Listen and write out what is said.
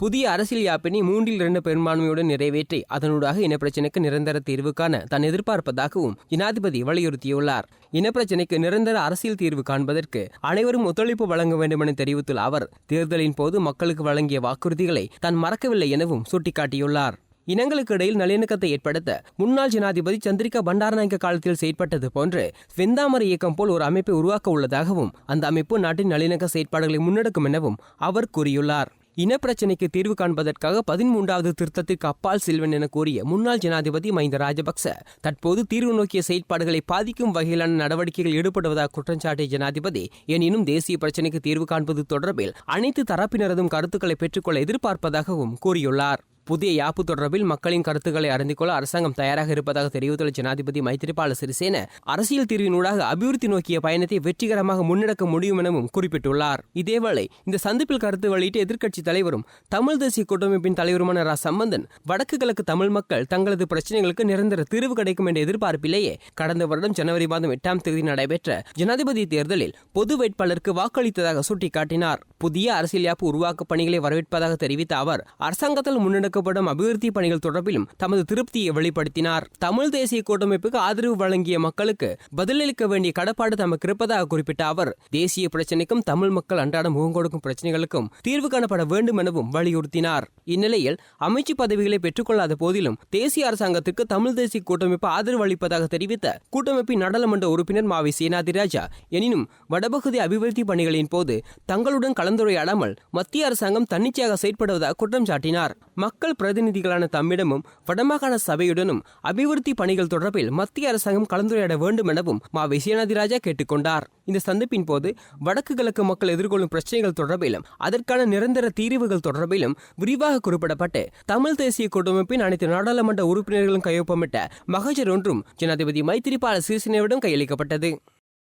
புதிய அரசியல் யாப்பினை மூன்றில் இரண்டு பெரும்பான்மையுடன் நிறைவேற்றி அதனூடாக இனப்பிரச்சினைக்கு நிரந்தர தீர்வு காண தான் எதிர்பார்ப்பதாகவும் ஜனாதிபதி வலியுறுத்தியுள்ளார். இனப்பிரச்சினைக்கு நிரந்தர அரசியல் தீர்வு காண்பதற்கு அனைவரும் ஒத்துழைப்பு வழங்க வேண்டும் என தெரிவித்துள்ள அவர் தேர்தலின் போது மக்களுக்கு வழங்கிய வாக்குறுதிகளை தான் மறக்கவில்லை எனவும் சுட்டிக்காட்டியுள்ளார். இனங்களுக்கு இடையில் நல்லிணக்கத்தை ஏற்படுத்த முன்னாள் ஜனாதிபதி சந்திரிகா பண்டாரநாயக்க காலத்தில் செயற்பட்டது போன்று வெந்தாமரை இயக்கம் போல் ஒரு அமைப்பை உருவாக்க உள்ளதாகவும் அந்த அமைப்பு நாட்டின் நல்லிணக்க செயற்பாடுகளை முன்னெடுக்கும் எனவும் அவர் கூறியுள்ளார். இனப்பிரச்சினைக்கு தீர்வு காண்பதற்காக பதிமூன்றாவது திருத்தத்திற்கு அப்பால் செல்வன் என கூறிய முன்னாள் ஜனாதிபதி மஹிந்த ராஜபக்ச தற்போது தீர்வு நோக்கிய செயற்பாடுகளை பாதிக்கும் வகையிலான நடவடிக்கைகள் ஈடுபடுவதாக குற்றம் சாட்டிய ஜனாதிபதி எனினும் தேசிய பிரச்சினைக்கு தீர்வு காண்பது தொடர்பில் அனைத்து தரப்பினரதும் கருத்துக்களை பெற்றுக்கொள்ள எதிர்பார்ப்பதாகவும் கூறியுள்ளார். புதிய யாப்பு தொடர்பில் மக்களின் கருத்துக்களை அறிந்து கொள்ள அரசாங்கம் தயாராக இருப்பதாக தெரிவித்துள்ள ஜனாதிபதி மைத்திரிபால சிறிசேன அரசியல் தீர்வினூடாக அபிவிருத்தி நோக்கிய பயணத்தை வெற்றிகரமாக முன்னெடுக்க முடியும் எனவும் குறிப்பிட்டுள்ளார். இதேவேளை இந்த சந்திப்பில் கருத்து வெளியிட்ட எதிர்க்கட்சி தலைவரும் தமிழ் தேசிய கூட்டமைப்பின் தலைவருமான ரா. சம்பந்தன் வடக்கு கிழக்கு தமிழ் மக்கள் தங்களது பிரச்சனைகளுக்கு நிரந்தர தீர்வு கிடைக்கும் என்ற எதிர்பார்ப்பிலேயே கடந்த வருடம் ஜனவரி மாதம் எட்டாம் தேதி நடைபெற்ற ஜனாதிபதி தேர்தலில் பொது வேட்பாளருக்கு வாக்களித்ததாக சுட்டிக்காட்டினார். புதிய அரசியல் யாப்பு உருவாக்க பணிகளை வரவேற்பதாக தெரிவித்த அவர் அரசாங்கத்தால் முன்னெடுக்கப்படும் அபிவிருத்தி பணிகள் தொடர்பிலும் தமது திருப்தியை வெளிப்படுத்தினார். தமிழ் தேசிய கூட்டமைப்புக்கு ஆதரவு வழங்கிய மக்களுக்கு பதிலளிக்க வேண்டிய கடப்பாடு தமக்கு இருப்பதாக குறிப்பிட்ட அவர் தேசிய பிரச்சினைக்கும் தமிழ் மக்கள் அன்றாடம் முகம் கொடுக்கும் பிரச்சனைகளுக்கும் தீர்வு காணப்பட வேண்டும் எனவும் வலியுறுத்தினார். இந்நிலையில் அமைச்சு பதவிகளை பெற்றுக்கொள்ளாத போதிலும் தேசிய அரசாங்கத்திற்கு தமிழ் தேசிய கூட்டமைப்பு ஆதரவு அளிப்பதாக தெரிவித்த கூட்டமைப்பின் நாடாளுமன்ற உறுப்பினர் மாவி சேனாதிராஜா எனினும் வடபகுதி அபிவிருத்தி பணிகளின் போது தங்களுடன் கலந்துரையாடாமல் மத்திய அரசாங்கம் தன்னிச்சையாக செயற்படுவதாக குற்றம் சாட்டினார். மக்கள் பிரதிநிதிகளான தம்மிடமும் வடமாகாண சபையுடனும் அபிவிருத்தி பணிகள் தொடர்பில் மத்திய அரசாங்கம் கலந்துரையாட வேண்டும் எனவும் மா. விஜயநாதிராஜா கேட்டுக்கொண்டார். இந்த சந்திப்பின் போது வடக்கு கிழக்கு மக்கள் எதிர்கொள்ளும் பிரச்சனைகள் தொடர்பிலும் அதற்கான நிரந்தர தீர்வுகள் தொடர்பிலும் விரிவாக குறிப்பிடப்பட்டு தமிழ் தேசிய கூட்டமைப்பின் அனைத்து நாடாளுமன்ற உறுப்பினர்களும் கையொப்பமிட்ட மகஜர் ஒன்றும் ஜனாதிபதி மைத்திரிபால சிறிசேனாவிடம் கையளிக்கப்பட்டது.